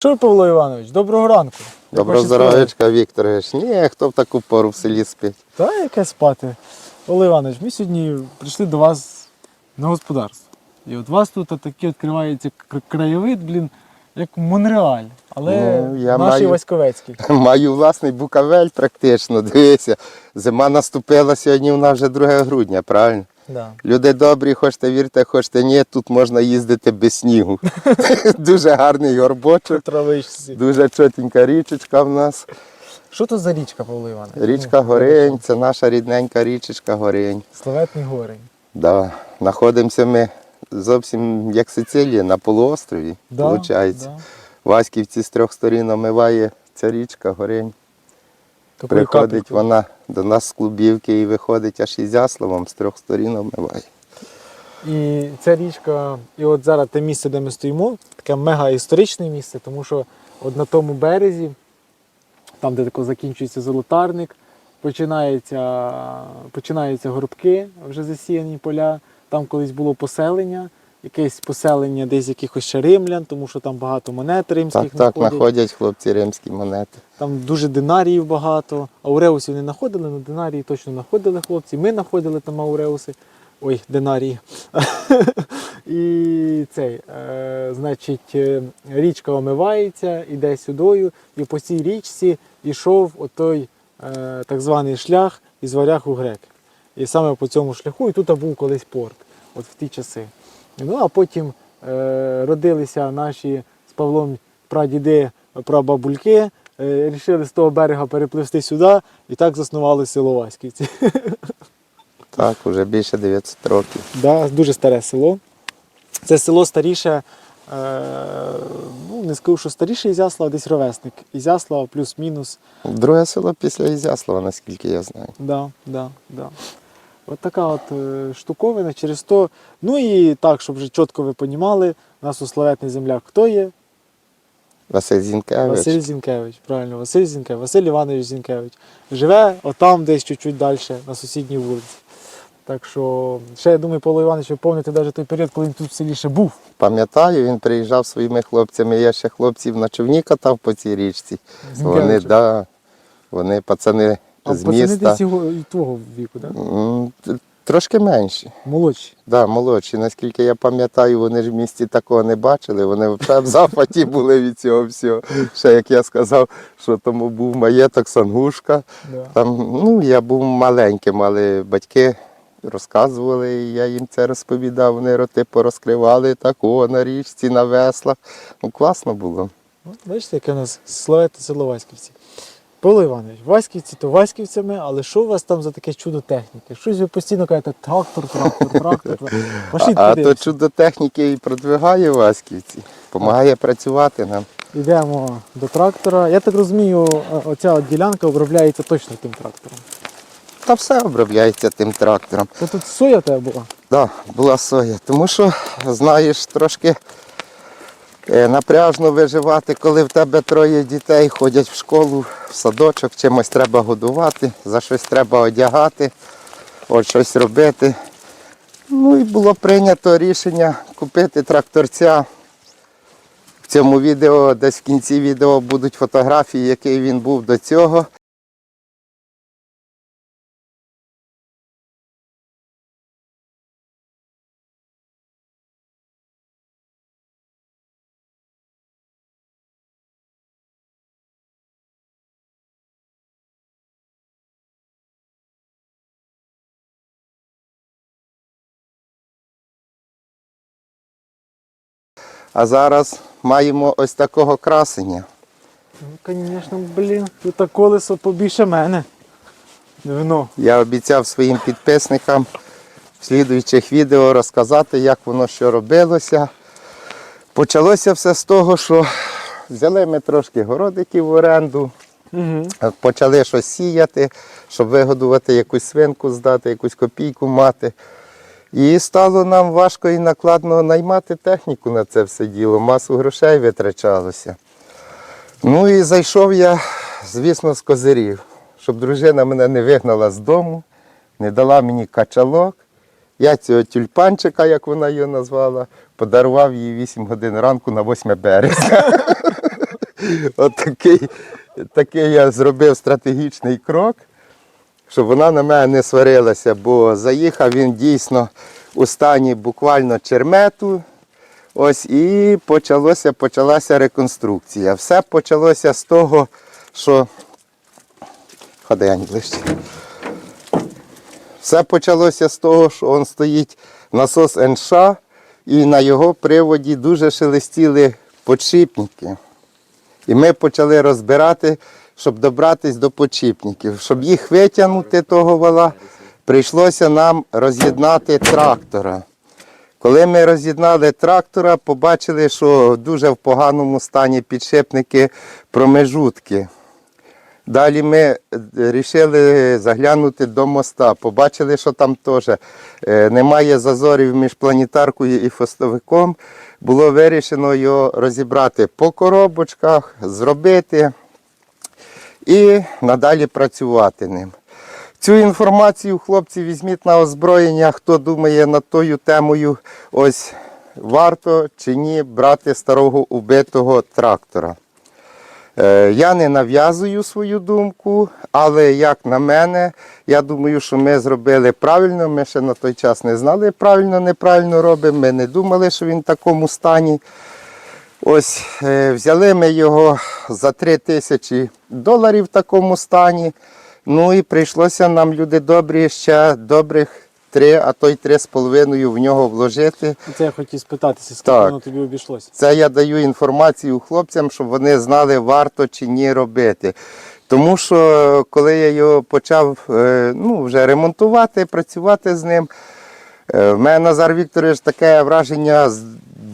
Що, Павло Іванович, доброго ранку. Доброго здоров'ячка, Вікторович. Ні, хто в таку пору в селі спить. Та яке спати. Павло Іванович, ми сьогодні прийшли до вас на господарство. І от у вас тут такий відкривається краєвид, блін, як Монреаль, але Ну, я наш маю- Васьковецький. Маю власний букавель практично. Дивися, зима наступила сьогодні, нас вже 2 грудня, правильно? Да. Люди добрі, хочете вірте, хочете ні, тут можна їздити без снігу. Дуже гарний горбочок, Травичці. дуже чотенька річечка в нас. Що то за річка, Павло Іванович? Річка Ну, Горень, це наша рідненька річечка Горень. Славетний горень. Да. Знаходимося ми зовсім як Сицилія, на полуострові, Да, виходить. да. Васьківці з трьох сторін омиває ця річка, горень. Такою Приходить капелькою. вона до нас з клубівки і виходить аж із ясловом, з трьох сторін омиває. І ця річка, і от зараз те місце, де ми стоїмо, таке мега історичне місце, тому що от на тому березі, там, де тако закінчується золотарник, починаються, починаються горбки, вже засіяні поля. Там колись було поселення, якесь поселення десь якихось ще римлян, тому що там багато монет римських Так, так, знаходять. знаходять хлопці римські монети. Там дуже динаріїв багато. Ауреусів не знаходили, але динарії точно знаходили хлопці. Ми знаходили там ауреуси. Ой, динарії. і цей, е, значить, е, річка омивається, іде сюдою, і по цій річці йшов отой е, так званий шлях із варяг у греки. І саме по цьому шляху, і тут був колись порт, от в ті часи. Ну а потім е, родилися наші з Павлом прадіди, прабабульки, е, рішили з того берега перепливти сюди, і так заснували село Васьківці. Так, вже більше 900 років. Да, дуже старе село. Це село старіше, е, ну не скажу, що старіше Ізяслава, десь ровесник. Ізяслава плюс-мінус. Друге село після Ізяслава, наскільки я знаю. Да, да, да. От така от е, штуковина через то. Ну і так, щоб вже чітко ви понімали, у нас у славетний земляк хто є? Василь Зінкевич. Василь Зінкевич, правильно, Василь Зінкевич, Василь Іванович Зінкевич. Живе отам десь чуть-чуть далі, на сусідній вулиці. Так що, ще я думаю, Павло Іванович, ви пам'ятаєте навіть той період, коли він тут в селі ще був. Пам'ятаю, він приїжджав зі своїми хлопцями. Я ще хлопців на човні катав по цій річці. Вони, Зінкевича. да, вони пацани А з пацани міста. десь його і твого віку, так? М, т- Трошки менші. Молодші. Да, молодші. Наскільки я пам'ятаю, вони ж в місті такого не бачили. Вони взагалі в запаті були від цього всього. Ще як я сказав, що тому був маєток Сангушка. Да. Там, ну, я був маленьким, але батьки розказували, і я їм це розповідав. Вони роти порозкривали такого на річці, на веслах. Ну, класно було. От, бачите, яке у нас славетне село Васьківці. Павло Іванович, Васьківці то Васьківцями, але що у вас там за таке чудо техніки? Щось ви постійно кажете трактор, трактор, трактор. трактор. А, то чудо техніки і продвигає Васьківці, допомагає працювати нам. Йдемо до трактора. Я так розумію, е, оця от ділянка обробляється точно тим трактором. Та все обробляється тим трактором. То тут соя в тебе була? Так, да, була соя. Тому що, знаєш, трошки напряжно виживати, коли в тебе троє дітей ходять в школу, в садочок, чимось треба годувати, за щось треба одягати, от щось робити. Ну і було прийнято рішення купити тракторця. В цьому відео, десь в кінці відео будуть фотографії, який він був до цього. А зараз маємо ось такого красення. Ну, звісно, блін, тут колесо побільше мене. Вино. Я обіцяв своїм підписникам в слідуючих відео розказати, як воно що робилося. Почалося все з того, що взяли ми трошки городиків в оренду, Угу. почали щось сіяти, щоб вигодувати якусь свинку, здати, якусь копійку мати. І стало нам важко і накладно наймати техніку на це все діло, масу грошей витрачалося. Ну і зайшов я, звісно, з козирів, щоб дружина мене не вигнала з дому, не дала мені качалок. Я цього тюльпанчика, як вона його назвала, подарував їй 8 годин ранку на 8 березня. От такий, я зробив стратегічний крок, щоб вона на мене не сварилася, бо заїхав він дійсно у стані буквально чермету. Ось і почалося, почалася реконструкція. Все почалося з того, що. Ходи, Ань, ближче. Все почалося з того, що он стоїть насос НШ, і на його приводі дуже шелестіли подшипники. І ми почали розбирати, щоб добратись до подшипників. Щоб їх витягнути того вала, прийшлося нам роз'єднати трактора. Коли ми роз'єднали трактора, побачили, що дуже в поганому стані підшипники промежутки. Далі ми вирішили заглянути до моста. Побачили, що там теж е, немає зазорів між планетаркою і фостовиком. Було вирішено його розібрати по коробочках, зробити і надалі працювати ним. Цю інформацію, хлопці, візьміть на озброєння, хто думає над тою темою, ось варто чи ні брати старого убитого трактора. Е, Я не нав'язую свою думку, але як на мене, я думаю, що ми зробили правильно. Ми ще на той час не знали, правильно, неправильно робимо. Ми не думали, що він в такому стані. Ось е, взяли ми його за 3 тисячі доларів в такому стані. Ну і прийшлося нам, люди добрі, ще добрих 3, а то й 3,5 в нього вложити. Це я хотів спитатися, скільки Так. воно тобі обійшлося. Це я даю інформацію хлопцям, щоб вони знали, варто чи ні робити. Тому що коли я його почав е, ну, вже ремонтувати, працювати з ним, е, в мене Назар Вікторович таке враження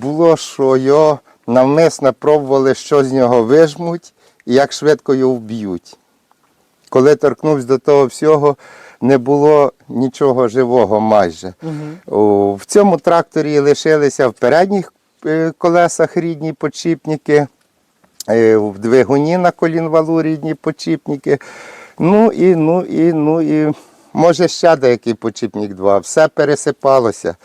було, що його навмисно пробували, що з нього вижмуть і як швидко його вб'ють. Коли торкнувся до того всього, не було нічого живого майже. О, В цьому тракторі лишилися в передніх е, колесах рідні подшипники, е, в двигуні на колінвалу рідні подшипники. Ну і, ну і, ну і може ще деякий подшипник два. Все пересипалося.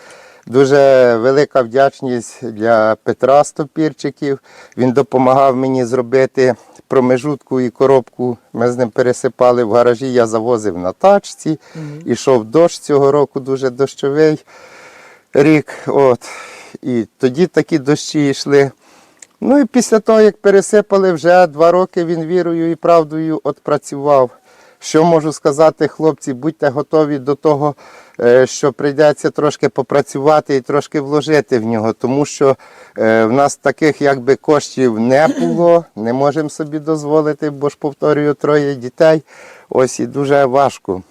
Дуже велика вдячність для Петра Стопірчиків. Він допомагав мені зробити промежутку і коробку. Ми з ним пересипали в гаражі, я завозив на тачці. Ішов дощ цього року, дуже дощовий рік. От. І тоді такі дощі йшли. Ну і після того, як пересипали, вже два роки він вірою і правдою відпрацював. Що можу сказати, хлопці, будьте готові до того, е, що прийдеться трошки попрацювати і трошки вложити в нього, тому що е, в нас таких якби коштів не було, не можемо собі дозволити, бо ж повторюю, троє дітей. Ось і дуже важко.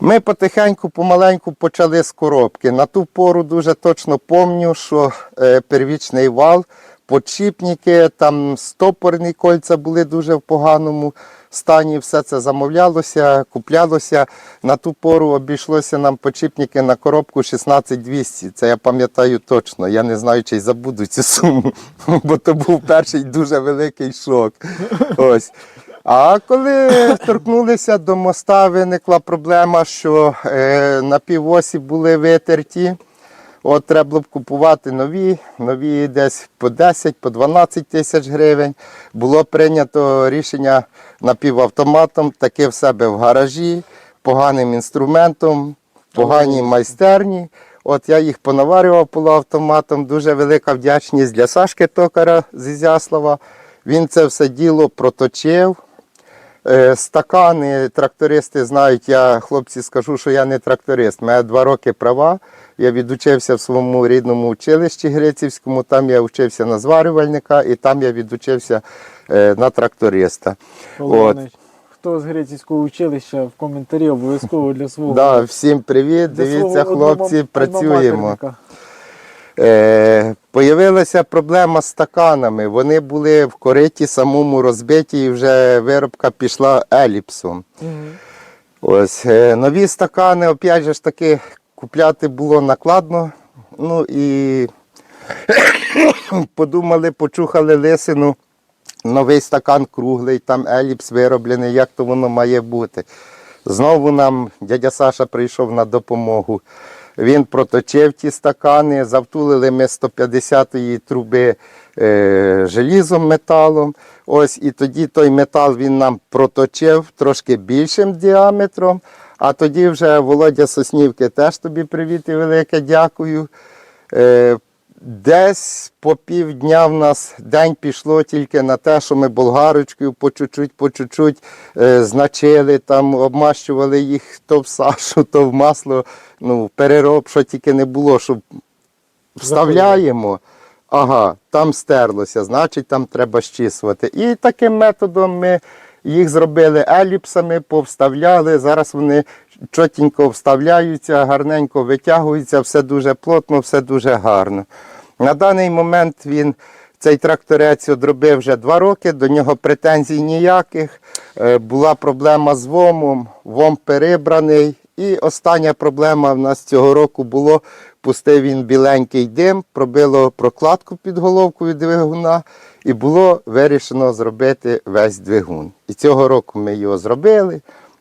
Ми потихеньку, помаленьку почали з коробки. На ту пору дуже точно пам'ятаю, що е, первічний вал, подшипники, там стопорні кольця були дуже в поганому стані. Все це замовлялося, куплялося. На ту пору обійшлося нам подшипники на коробку 16200. Це я пам'ятаю точно. Я не знаю, чи й забуду цю суму, бо то був перший дуже великий шок. Ось. А коли торкнулися до моста, виникла проблема, що е, на півосі були витерті. От треба було б купувати нові, нові десь по 10, по 12 тисяч гривень. Було прийнято рішення напівавтоматом, таки в себе в гаражі, поганим інструментом, поганій майстерні. От я їх понаварював полуавтоматом. Дуже велика вдячність для Сашки Токара з Ізяслава. Він це все діло проточив. Е, Стакани трактористи знають, я хлопці скажу, що я не тракторист. У мене два роки права. Я відучився в своєму рідному училищі Грицівському, там я вчився на зварювальника і там я відучився е, на тракториста. Хто з грецького училища в коментарі обов'язково для свого. Да, всім привіт, дивіться, хлопці, працюємо. Е, появилася проблема з стаканами. Вони були в кориті самому розбиті і вже виробка пішла еліпсом. Мгм. Ось е, нові стакани, опять же ж таки, купляти було накладно. Ну і подумали, почухали лисину. Новий стакан круглий, там еліпс вироблений, як то воно має бути. Знову нам дядя Саша прийшов на допомогу. Він проточив ті стакани, завтулили ми 150-ї труби е, желізом, металом. Ось, і тоді той метал він нам проточив трошки більшим діаметром. А тоді вже Володя Соснівки теж тобі привіт і велике дякую. Е, Десь по півдня в нас день пішло тільки на те, що ми болгарочкою по чуть-чуть, по чуть-чуть е, значили, там обмащували їх то в сашу, то в масло, ну, перероб, що тільки не було, щоб вставляємо. Ага, там стерлося, значить там треба щісувати. І таким методом ми їх зробили еліпсами, повставляли. Зараз вони чотенько вставляються, гарненько витягуються, все дуже плотно, все дуже гарно. На даний момент він цей тракторець одробив вже два роки, до нього претензій ніяких. Е, Була проблема з ВОМом, ВОМ перебраний. І остання проблема в нас цього року було, пустив він біленький дим, пробило прокладку під головкою двигуна, і було вирішено зробити весь двигун. І цього року ми його зробили,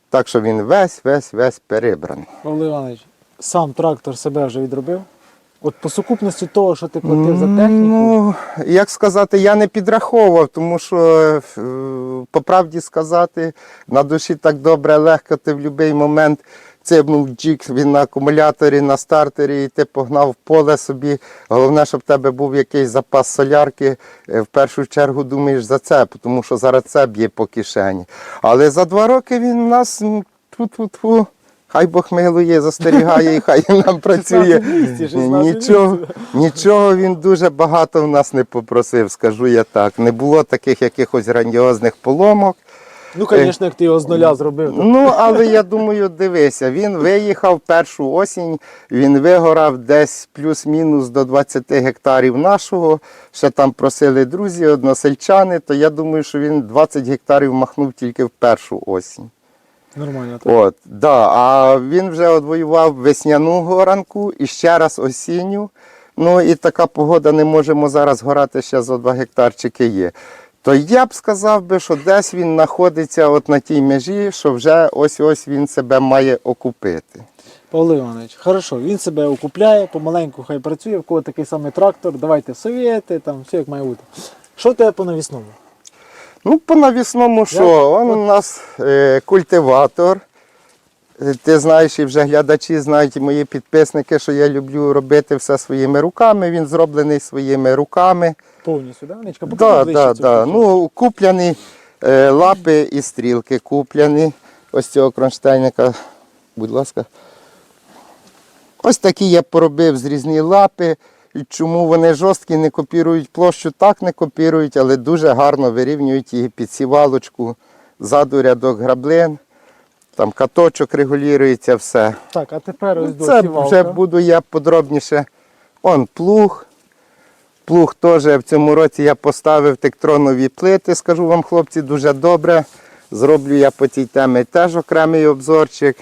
так що він весь, весь, весь перебраний. Павло Іванович, сам трактор себе вже відробив. От по сукупності того, що ти платив за техніку, Ну, як сказати, я не підраховував, тому що, е, по правді сказати, на душі так добре, легко ти в будь-який момент цибнув джик, він на акумуляторі, на стартері, і ти погнав поле собі. Головне, щоб в тебе був якийсь запас солярки. Е, В першу чергу думаєш за це, тому що зараз це б'є по кишені. Але за два роки він у нас тьфу-тьфу-тьфу, Хай Бог милує, застерігає і хай нам працює. 16 16 Нічого, нічого він дуже багато в нас не попросив, скажу я так. Не було таких якихось грандіозних поломок. Ну, звісно, як ти його з нуля зробив, то Ну, але я думаю, дивися, він виїхав першу осінь, він вигорав десь плюс-мінус до 20 гектарів нашого. Ще там просили друзі, односельчани, то я думаю, що він 20 гектарів махнув тільки в першу осінь. нормально. Так. От, да, а він вже одвоював весняну горанку і ще раз осінню. Ну і така погода не можемо зараз горати, ще за 2 гектарчики є. То я б сказав би, що десь він знаходиться от на тій межі, що вже ось-ось він себе має окупити. Павло Іванович, хорошо, він себе окупляє, помаленьку хай працює, в кого такий самий трактор, давайте совєти, там все як має бути. Що тебе по навісному? Ну, по навісному що? Он у нас е, культиватор. Ти знаєш, і вже глядачі знають, і мої підписники, що я люблю робити все своїми руками. Він зроблений своїми руками. Повністю, да? Так, ближче так, цю так. Ну, куплені е, лапи і стрілки куплені. Ось цього кронштейника, будь ласка. Ось такі я поробив зрізні лапи. І Чому вони жорсткі, не копірують площу, так не копірують, але дуже гарно вирівнюють її під сівалочку, ззаду рядок граблин, там каточок регулюється, все. Так, а тепер ось до Це сівалка. вже буду я подробніше. Он плуг. Плуг теж в цьому році я поставив тектронові плити, скажу вам, хлопці, дуже добре. Зроблю я по цій темі теж окремий обзорчик.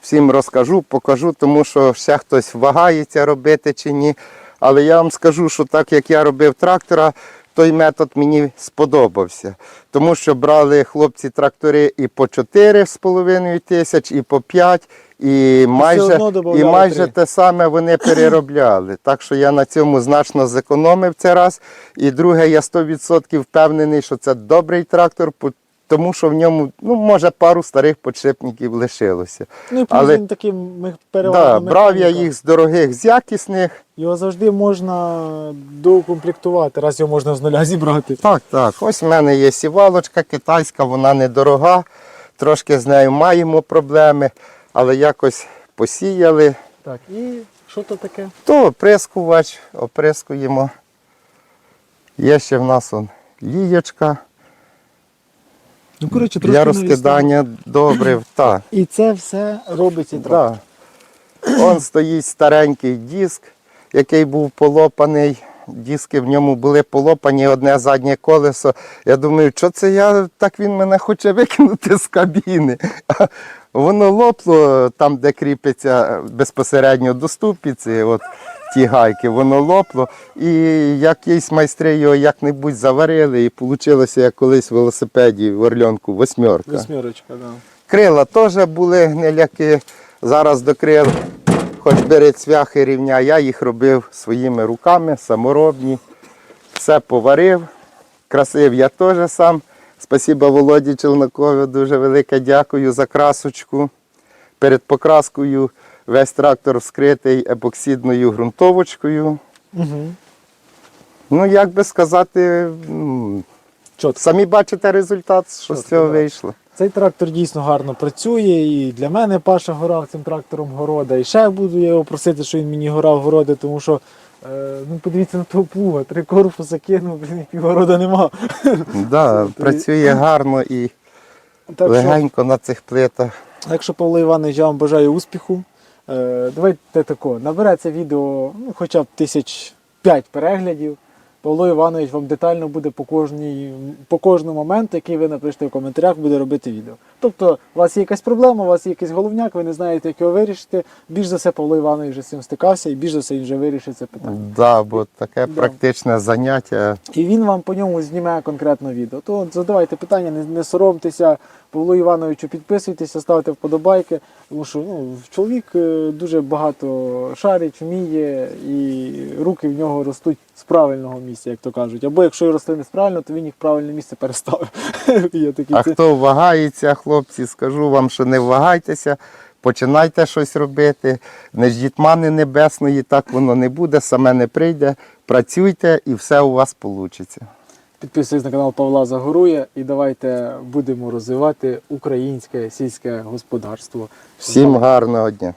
Всім розкажу, покажу, тому що ще хтось вагається робити чи ні. Але я вам скажу, що так як я робив трактора, той метод мені сподобався. Тому що брали хлопці трактори і по 4,5 тисяч, і по 5, і майже, і майже те саме вони переробляли. Так що я на цьому значно зекономив це раз. І друге, я 100% впевнений, що це добрий трактор, тому що в ньому, ну, може, пару старих подшипників лишилося. Ну і плюс але- він такий ми- Да, брав я їх з дорогих, з якісних. Його завжди можна доукомплектувати, раз його можна з нуля зібрати. Так, так. Ось в мене є сівалочка китайська, вона недорога. Трошки з нею маємо проблеми, але якось посіяли. Так, і що то таке? То оприскувач, оприскуємо. Є ще в нас он лієчка Ну, коротше, для розкидання добрив. Так. І це все робиться трактор. Да. Он стоїть старенький диск, який був полопаний. Диски в ньому були полопані, одне заднє колесо. Я думаю, що це я так він мене хоче викинути з кабіни. Воно лопло там, де кріпиться безпосередньо до ступиці, от ті гайки, воно лопло. І якісь майстри його як-небудь заварили, і вийшло, як колись в велосипеді в Орльонку, восьмерка. Восьмерочка, да. Крила теж були гниляки. Зараз до крил, хоч бери цвяхи рівня, я їх робив своїми руками, саморобні. Все поварив. Красив я теж сам. Спасибо Володі Челнокові, дуже велике дякую за красочку. Перед покраскою весь трактор вскритий епоксидною ґрунтовочкою. Угу. Ну, як би сказати, Чотко. самі бачите результат, що з цього вийшло. Цей трактор дійсно гарно працює, і для мене Паша горав цим трактором города. І ще буду я його просити, що він мені горав городи, тому що е, ну подивіться на того плуга, три корпуси кинув, блін, півгорода нема. Да, працює гарно і Так що, легенько на цих плитах. так що, Павло Іванович, я вам бажаю успіху. Е, давайте тако, набере це відео ну, хоча б тисяч п'ять переглядів. Павло Іванович вам детально буде по, кожній, по кожному моменту, який ви напишете в коментарях, буде робити відео. Тобто, у вас є якась проблема, у вас є якийсь головняк, ви не знаєте, як його вирішити. Більш за все, Павло Іванович вже з цим стикався і більш за все він вже вирішить це питання. Да, бо таке Да. практичне заняття. І він вам по ньому зніме конкретно відео. То задавайте питання, не, не соромтеся. Павлу Івановичу підписуйтеся, ставте вподобайки. Тому що ну, чоловік е, дуже багато шарить, вміє, і руки в нього ростуть з правильного місця, як то кажуть. Або якщо і росли неправильно, то він їх в правильне місце переставив. А це- хто вагається, хлопці, скажу вам, що не вагайтеся, починайте щось робити. Не ждіть мани небесної, так воно не буде, саме не прийде. Працюйте і все у вас вийде. Підписуйтесь на канал Павла Загорує і давайте будемо розвивати українське сільське господарство. Всім гарного дня.